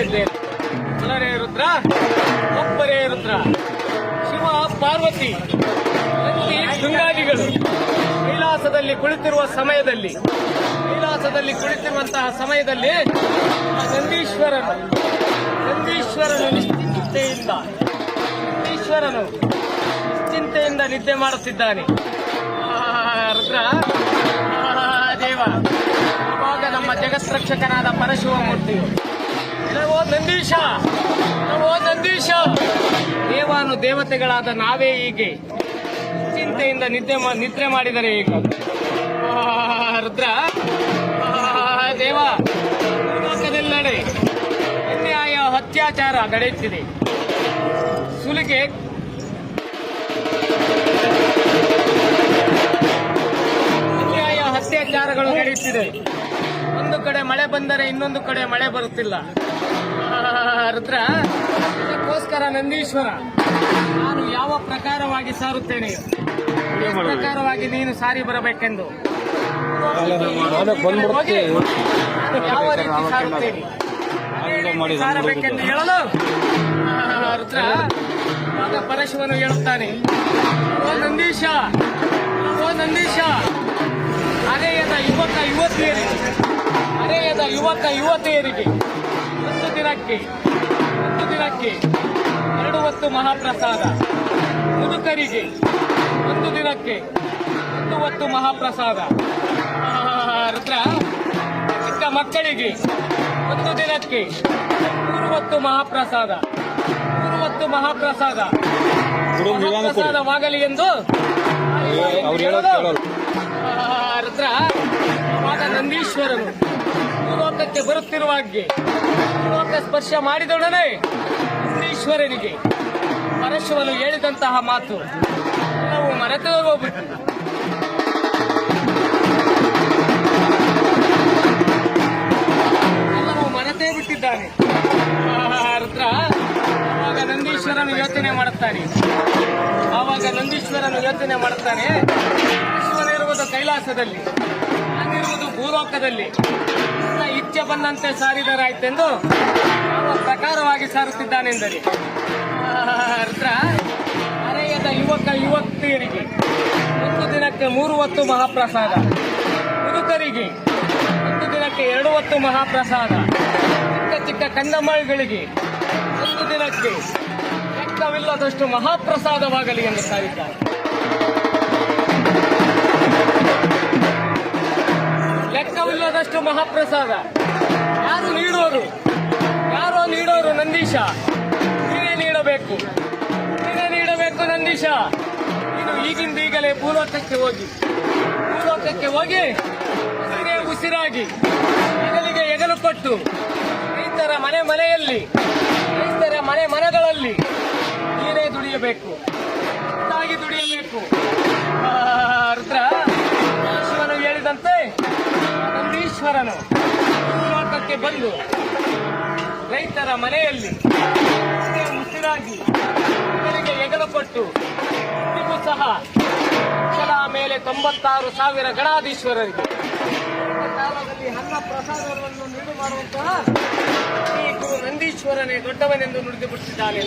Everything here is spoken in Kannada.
ಇರಲಿ ರುದ್ರ, ಒಬ್ಬರೇ ರುದ್ರ. ಶಿವ, ಪಾರ್ವತಿ ಶೃಂಗಾದಿಗಳು ಕೈಲಾಸದಲ್ಲಿ ಕುಳಿತಿರುವ ಸಮಯದಲ್ಲಿ, ಕೈಲಾಸದಲ್ಲಿ ಕುಳಿತಿರುವಂತಹ ಸಮಯದಲ್ಲಿ ನಂದೀಶ್ವರನು ನಂದೀಶ್ವರನು ನಿಶ್ಚಿಂತೆಯಿಂದ ನಂದೀಶ್ವರನು ನಿಶ್ಚಿಂತೆಯಿಂದ ನಿದ್ದೆ ಮಾಡುತ್ತಿದ್ದಾನೆ. ರುದ್ರ ದೇವ, ಇವಾಗ ನಮ್ಮ ಜಗತ್ ರಕ್ಷಕನಾದ ಪರಶಿವಮೂರ್ತಿಯು ನವೋ ನಂದೀಶ. ನಮೋ ನಂದೀಶ. ದೇವಾನು ದೇವತೆಗಳಾದ ನಾವೇ ಹೀಗೆ ಚಿಂತೆಯಿಂದ ನಿದ್ದೆ ನಿದ್ರೆ ಮಾಡಿದರೆ ಈಗ ರುದ್ರ. ದೇವ. ಲೋಕದೆಲ್ಲೆಡೆ ಅನ್ಯಾಯ, ಅತ್ಯಾಚಾರ ನಡೆಯುತ್ತಿದೆ. ಸುಲಿಗೆ. ಅತ್ಯಾಚಾರಗಳು ನಡೆಯುತ್ತಿದೆ. ಒಂದು ಕಡೆ ಮಳೆ ಬಂದರೆ ಇನ್ನೊಂದು ಕಡೆ ಮಳೆ ಬರುತ್ತಿಲ್ಲ. ರುದ್ರ. ಅದಕ್ಕೋಸ್ಕರ ನಂದೀಶ್ವರ ನಾನು ಯಾವ ಪ್ರಕಾರವಾಗಿ ಸಾರುತ್ತೇನೆ? ಪ್ರಕಾರವಾಗಿ ನೀನು ಸಾರಿ ಬರಬೇಕೆಂದು? ಹೋಗಿ ಯಾವ ರೀತಿ ಸಾರುತ್ತೇನೆ? ಸಾರಬೇಕೆಂದು ಹೇಳಲು? ರುದ್ರ ಆಗ ಪರಶಿವನು ಹೇಳುತ್ತಾನೆ. ಓ ನಂದೀಶ ಓ ನಂದೀಶ. ಹರೆಯದ ಯುವಕ ಯುವತಿಯರಿಗೆ ಹರೆಯದ ಯುವಕ ಯುವತಿಯರಿಗೆ. ದಿನಕ್ಕೆ ಒಂದು ದಿನಕ್ಕೆ ಎರಡು ಹೊತ್ತು ಮಹಾಪ್ರಸಾದ. ಮುದುಕರಿಗೆ ಒಂದು ದಿನಕ್ಕೆ ಒಂದು ಹೊತ್ತು ಮಹಾಪ್ರಸಾದ. ರುದ್ರ ಚಿಕ್ಕ ಮಕ್ಕಳಿಗೆ ಒಂದು ದಿನಕ್ಕೆ ಮೂರು ಹೊತ್ತು ಮಹಾಪ್ರಸಾದ. ಮೂರು ಹೊತ್ತು ಮಹಾಪ್ರಸಾದ. ಪ್ರಸಾದವಾಗಲಿ ಎಂದು ರುದ್ರ ಆಗ ನಂದೀಶ್ವರನು. ಲೋಕಕ್ಕೆ ಬರುತ್ತಿರುವಾಗೆ ಲೋಕ ಸ್ಪರ್ಶ ಮಾಡಿದೊಡನೆ ನಂದೀಶ್ವರನಿಗೆ ಪರಶುವನು ಹೇಳಿದಂತಹ ಮಾತು ನಾವು ಮರೆತು ಹೋಗ್ಬಿಟ್ಟು. ರುದ್ರ, ಆವಾಗ ನಂದೀಶ್ವರನು ಯೋಚನೆ ಮಾಡುತ್ತಾನೆ. ಆವಾಗ ನಂದೀಶ್ವರನು ಯೋಚನೆ ಮಾಡುತ್ತಾನೆ ಇರುವುದು ಕೈಲಾಸದಲ್ಲಿ ನಾನಿರುವುದು ಭೂಲೋಕದಲ್ಲಿ. ಇಚ್ಛೆ ಬಂದಂತೆ ಸಾರಿದರಾಯ್ತೆಂದು ಪ್ರಕಾರವಾಗಿ ಸಾರುತ್ತಿದ್ದಾನೆಂದರೆ. ಅರ್ಥ ಅರೆಯದ ಯುವಕ ಯುವತಿಯರಿಗೆ ಒಂದು ದಿನಕ್ಕೆ ಮೂರು ಹೊತ್ತು ಮಹಾಪ್ರಸಾದ. ಮುದುಕರಿಗೆ ಒಂದು ದಿನಕ್ಕೆ ಎರಡು ಹೊತ್ತು ಮಹಾಪ್ರಸಾದ. ಚಿಕ್ಕ ಚಿಕ್ಕ ಕಂದಮಾಳಿಗಳಿಗೆ ಒಂದು ದಿನಕ್ಕೆ ಲೆಕ್ಕವಿಲ್ಲದಷ್ಟು ಮಹಾಪ್ರಸಾದವಾಗಲಿ ಎಂದು ಸಾರಿದ್ದಾರೆ. ಲೆಕ್ಕವಿಲ್ಲದಷ್ಟು ಮಹಾಪ್ರಸಾದ. ಯಾರು ನೀಡೋರು? ಯಾರೋ ನೀಡೋರು ನಂದೀಶ. ನೀನೇ ನೀಡಬೇಕು. ನೀನೇ ನೀಡಬೇಕು ನಂದೀಶ. ನೀನು ಈಗಿಂದೀಗಲೇ ಪೂರ್ವಕ್ಕೆ ಹೋಗಿ. ಪೂರ್ವಕ್ಕೆ ಹೋಗಿ ನೀನೇ ಉಸಿರಾಗಿ ಹೆಗಲಿಗೆ ಹೆಗಲು ಕೊಟ್ಟು ರೈತರ ಮನೆ ಮನೆಯಲ್ಲಿ, ರೈತರ ಮನೆ ಮನೆಗಳಲ್ಲಿ ನೀನೇ ದುಡಿಯಬೇಕು. ಒಟ್ಟಾಗಿ ದುಡಿಯಬೇಕು. ನಂದೀಶ್ವರನು ಭೂಲೋಕಕ್ಕೆ ಬಂದು ರೈತರ ಮನೆಯಲ್ಲಿ ಉಸಿರೇ ಉಸಿರಾಗಿ ಮಕ್ಕಳಿಗೆ ಹೆಗಲು ಕೊಟ್ಟು ಇಂದಿಗೂ ಸಹ ಲಕ್ಷದ ಮೇಲೆ ತೊಂಬತ್ತಾರು ಸಾವಿರ ಗಣಾಧೀಶ್ವರರಿಗೆ ಕಾಲದಲ್ಲಿ ಅನ್ನ ಪ್ರಸಾದವನ್ನು ನೀಡು ಮಾಡುವಂತಹ ಈ ಗುರು ನಂದೀಶ್ವರನೇ ದೊಡ್ಡವನೆಂದು ನುಡಿದು ಬಿಟ್ಟಿದ್ದಾನೆ